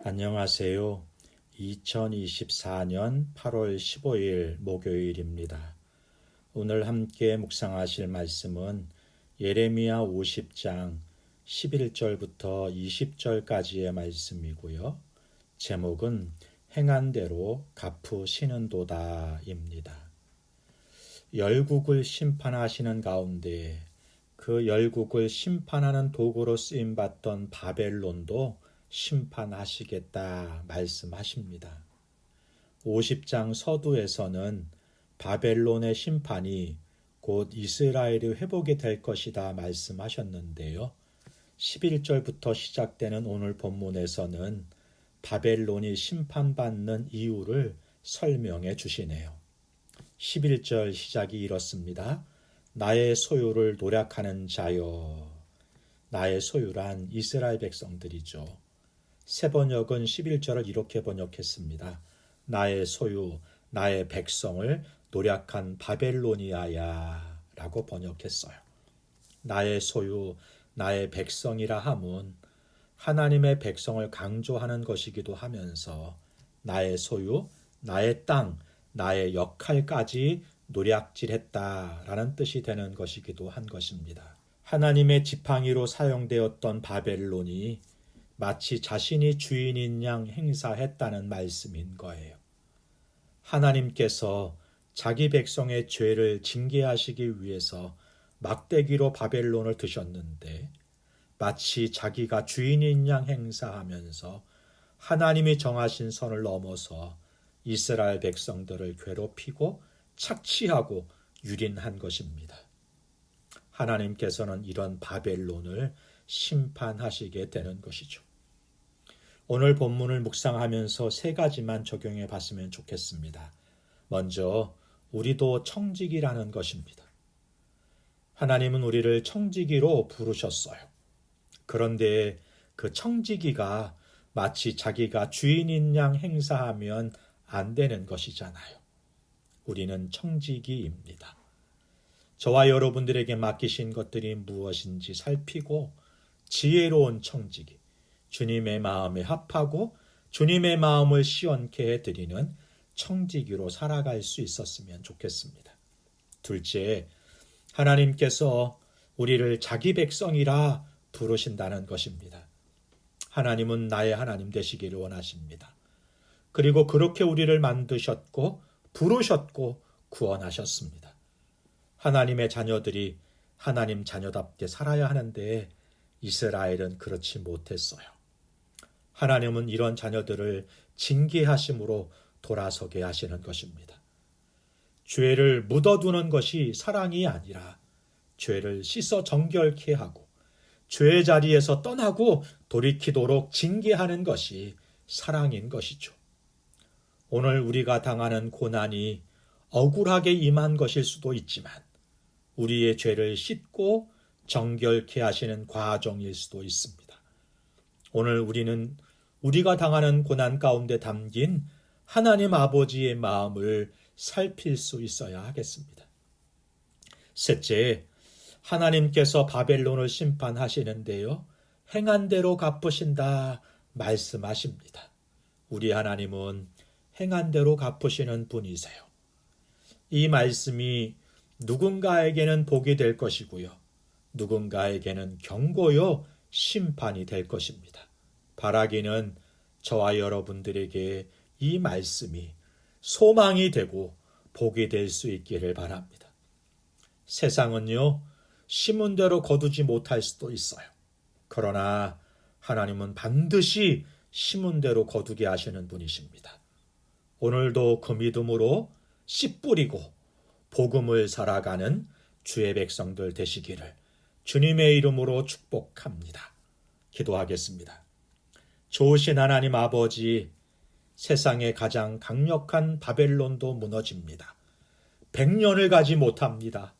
안녕하세요. 2024년 8월 15일 목요일입니다. 오늘 함께 묵상하실 말씀은 예레미야 50장 11절부터 20절까지의 말씀이고요. 제목은 행한 대로 갚으시는 도다입니다. 열국을 심판하시는 가운데 그 열국을 심판하는 도구로 쓰임 받던 바벨론도 심판하시겠다 말씀하십니다. 50장 서두에서는 바벨론의 심판이 곧 이스라엘의 회복이 될 것이다 말씀하셨는데요. 11절부터 시작되는 오늘 본문에서는 바벨론이 심판받는 이유를 설명해 주시네요. 11절 시작이 이렇습니다. 나의 소유를 노력하는 자여. 나의 소유란 이스라엘 백성들이죠. 세 번역은 11절을 이렇게 번역했습니다. 나의 소유, 나의 백성을 노력한 바벨로니아야 라고 번역했어요. 나의 소유, 나의 백성이라 함은 하나님의 백성을 강조하는 것이기도 하면서 나의 소유, 나의 땅, 나의 역할까지 노략질했다라는 뜻이 되는 것이기도 한 것입니다. 하나님의 지팡이로 사용되었던 바벨론이 마치 자신이 주인인 양 행사했다는 말씀인 거예요. 하나님께서 자기 백성의 죄를 징계하시기 위해서 막대기로 바벨론을 드셨는데 마치 자기가 주인인 양 행사하면서 하나님이 정하신 선을 넘어서 이스라엘 백성들을 괴롭히고 착취하고 유린한 것입니다. 하나님께서는 이런 바벨론을 심판하시게 되는 것이죠. 오늘 본문을 묵상하면서 세 가지만 적용해 봤으면 좋겠습니다. 먼저, 우리도 청지기라는 것입니다. 하나님은 우리를 청지기로 부르셨어요. 그런데 그 청지기가 마치 자기가 주인인 양 행사하면 안 되는 것이잖아요. 우리는 청지기입니다. 저와 여러분들에게 맡기신 것들이 무엇인지 살피고 지혜로운 청지기, 주님의 마음에 합하고 주님의 마음을 시원케 해 드리는 청지기로 살아갈 수 있었으면 좋겠습니다. 둘째, 하나님께서 우리를 자기 백성이라 부르신다는 것입니다. 하나님은 나의 하나님 되시기를 원하십니다. 그리고 그렇게 우리를 만드셨고 부르셨고 구원하셨습니다. 하나님의 자녀들이 하나님 자녀답게 살아야 하는데 이스라엘은 그렇지 못했어요. 하나님은 이런 자녀들을 징계하심으로 돌아서게 하시는 것입니다. 죄를 묻어두는 것이 사랑이 아니라 죄를 씻어 정결케 하고 죄의 자리에서 떠나고 돌이키도록 징계하는 것이 사랑인 것이죠. 오늘 우리가 당하는 고난이 억울하게 임한 것일 수도 있지만 우리의 죄를 씻고 정결케 하시는 과정일 수도 있습니다. 오늘 우리는 우리가 당하는 고난 가운데 담긴 하나님 아버지의 마음을 살필 수 있어야 하겠습니다. 셋째, 하나님께서 바벨론을 심판하시는데요. 행한 대로 갚으신다 말씀하십니다. 우리 하나님은 행한 대로 갚으시는 분이세요. 이 말씀이 누군가에게는 복이 될 것이고요. 누군가에게는 경고요, 심판이 될 것입니다. 바라기는 저와 여러분들에게 이 말씀이 소망이 되고 복이 될 수 있기를 바랍니다. 세상은요, 심은 대로 거두지 못할 수도 있어요. 그러나 하나님은 반드시 심은 대로 거두게 하시는 분이십니다. 오늘도 그 믿음으로 씨 뿌리고 복음을 살아가는 주의 백성들 되시기를 주님의 이름으로 축복합니다. 기도하겠습니다. 좋으신 하나님 아버지, 세상의 가장 강력한 바벨론도 무너집니다. 백년을 가지 못합니다.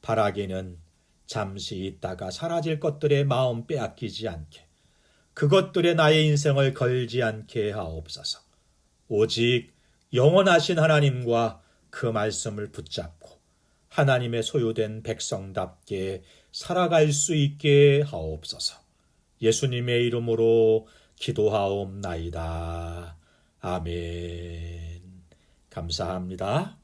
바라기는 잠시 있다가 사라질 것들의 마음 빼앗기지 않게, 그것들의 나의 인생을 걸지 않게 하옵소서. 오직 영원하신 하나님과 그 말씀을 붙잡고 하나님의 소유된 백성답게 살아갈 수 있게 하옵소서. 예수님의 이름으로 기도하옵나이다. 아멘. 감사합니다.